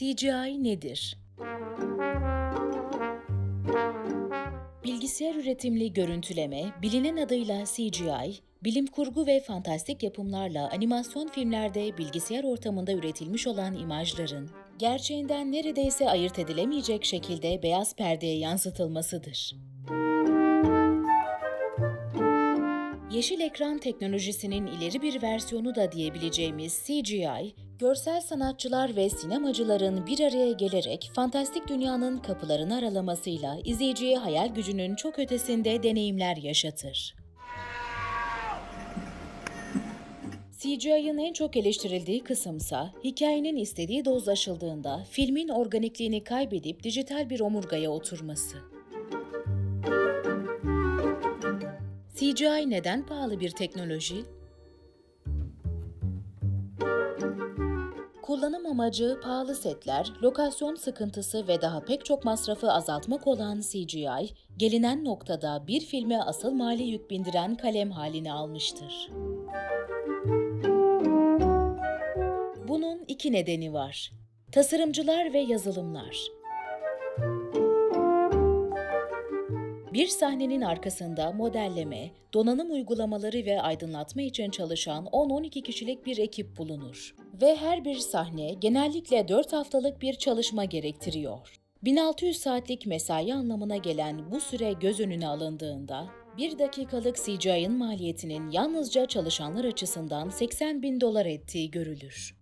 CGI nedir? Bilgisayar üretimli görüntüleme, bilinen adıyla CGI, bilim kurgu ve fantastik yapımlarla animasyon filmlerde bilgisayar ortamında üretilmiş olan imajların, gerçeğinden neredeyse ayırt edilemeyecek şekilde beyaz perdeye yansıtılmasıdır. Yeşil ekran teknolojisinin ileri bir versiyonu da diyebileceğimiz CGI, görsel sanatçılar ve sinemacıların bir araya gelerek fantastik dünyanın kapılarını aralamasıyla izleyiciye hayal gücünün çok ötesinde deneyimler yaşatır. CGI'ın en çok eleştirildiği kısımsa, hikayenin istediği doz aşıldığında filmin organikliğini kaybedip dijital bir omurgaya oturması. CGI neden pahalı bir teknoloji? Kullanım amacı pahalı setler, lokasyon sıkıntısı ve daha pek çok masrafı azaltmak olan CGI, gelinen noktada bir filme asıl mali yük bindiren kalem halini almıştır. Bunun iki nedeni var. Tasarımcılar ve yazılımlar. Bir sahnenin arkasında modelleme, donanım uygulamaları ve aydınlatma için çalışan 10-12 kişilik bir ekip bulunur. Ve her bir sahne genellikle 4 haftalık bir çalışma gerektiriyor. 1600 saatlik mesai anlamına gelen bu süre göz önüne alındığında, bir dakikalık CGI'ın maliyetinin yalnızca çalışanlar açısından 80 bin dolar ettiği görülür.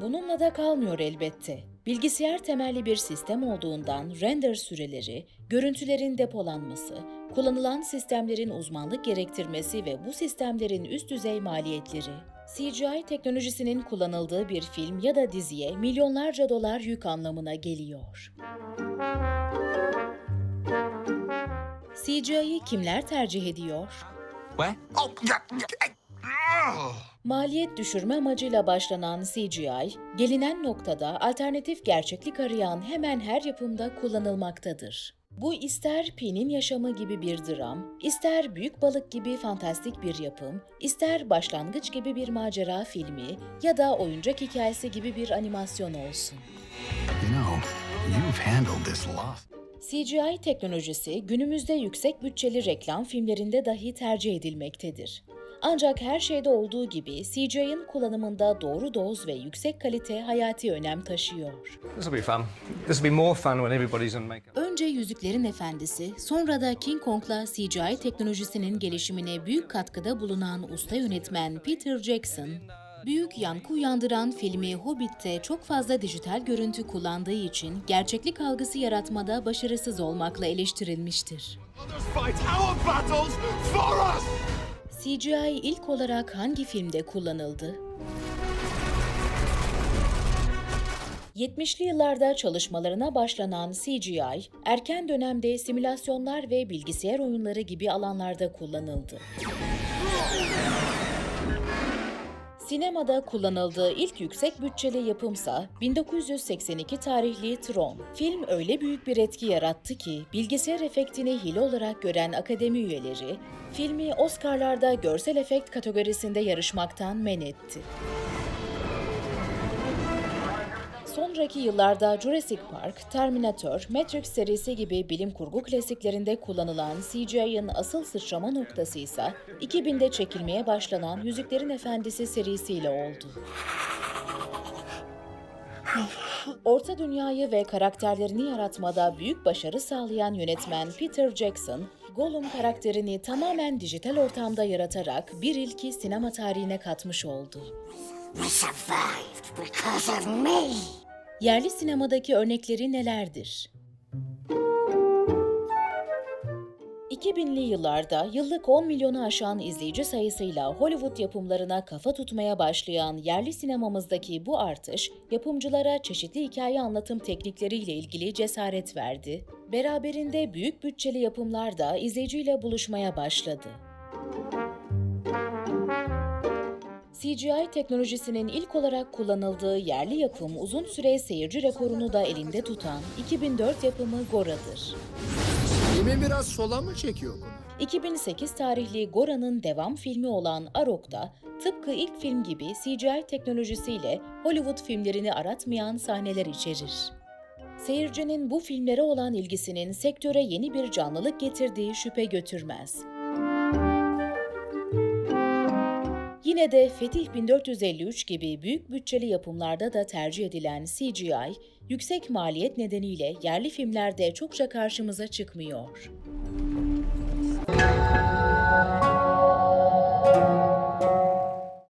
Bununla da kalmıyor elbette. Bilgisayar temelli bir sistem olduğundan render süreleri, görüntülerin depolanması, kullanılan sistemlerin uzmanlık gerektirmesi ve bu sistemlerin üst düzey maliyetleri, CGI teknolojisinin kullanıldığı bir film ya da diziye milyonlarca dolar yük anlamına geliyor. CGI'yi kimler tercih ediyor? Oh, yeah. Oh. Maliyet düşürme amacıyla başlanan CGI, gelinen noktada alternatif gerçeklik arayan hemen her yapımda kullanılmaktadır. Bu ister Pi'nin yaşamı gibi bir dram, ister Büyük Balık gibi fantastik bir yapım, ister Başlangıç gibi bir macera filmi ya da oyuncak hikayesi gibi bir animasyon olsun. You know, you've handled this lot. CGI teknolojisi günümüzde yüksek bütçeli reklam filmlerinde dahi tercih edilmektedir. Ancak her şeyde olduğu gibi CGI'ın kullanımında doğru doz ve yüksek kalite hayati önem taşıyor. This will be fun. This will be more fun when everybody's in makeup. Önce Yüzüklerin Efendisi, sonra da King Kong'la CGI teknolojisinin gelişimine büyük katkıda bulunan usta yönetmen Peter Jackson, büyük yankı uyandıran filmi Hobbit'te çok fazla dijital görüntü kullandığı için gerçeklik algısı yaratmada başarısız olmakla eleştirilmiştir. CGI ilk olarak hangi filmde kullanıldı? 70'li yıllarda çalışmalarına başlanan CGI, erken dönemde simülasyonlar ve bilgisayar oyunları gibi alanlarda kullanıldı. Sinemada kullanıldığı ilk yüksek bütçeli yapımsa 1982 tarihli Tron. Film öyle büyük bir etki yarattı ki bilgisayar efektini hile olarak gören akademi üyeleri filmi Oscar'larda görsel efekt kategorisinde yarışmaktan men etti. Sonraki yıllarda Jurassic Park, Terminator, Matrix serisi gibi bilim kurgu klasiklerinde kullanılan CGI'ın asıl sıçrama noktası ise 2000'de çekilmeye başlanan Yüzüklerin Efendisi serisiyle oldu. Orta Dünyayı ve karakterlerini yaratmada büyük başarı sağlayan yönetmen Peter Jackson, Gollum karakterini tamamen dijital ortamda yaratarak bir ilki sinema tarihine katmış oldu. We survived because of me. Yerli sinemadaki örnekleri nelerdir? 2000'li yıllarda yıllık 10 milyonu aşan izleyici sayısıyla Hollywood yapımlarına kafa tutmaya başlayan yerli sinemamızdaki bu artış, yapımcılara çeşitli hikaye anlatım teknikleriyle ilgili cesaret verdi. Beraberinde büyük bütçeli yapımlar da izleyiciyle buluşmaya başladı. CGI teknolojisinin ilk olarak kullanıldığı yerli yapım uzun süre seyirci rekorunu da elinde tutan 2004 yapımı Gora'dır. Filmi biraz sola mı çekiyor konu? 2008 tarihli Gora'nın devam filmi olan Arok'ta tıpkı ilk film gibi CGI teknolojisiyle Hollywood filmlerini aratmayan sahneler içerir. Seyircinin bu filmlere olan ilgisinin sektöre yeni bir canlılık getirdiği şüphe götürmez. Yine de Fetih 1453 gibi büyük bütçeli yapımlarda da tercih edilen CGI, yüksek maliyet nedeniyle yerli filmlerde çokça karşımıza çıkmıyor.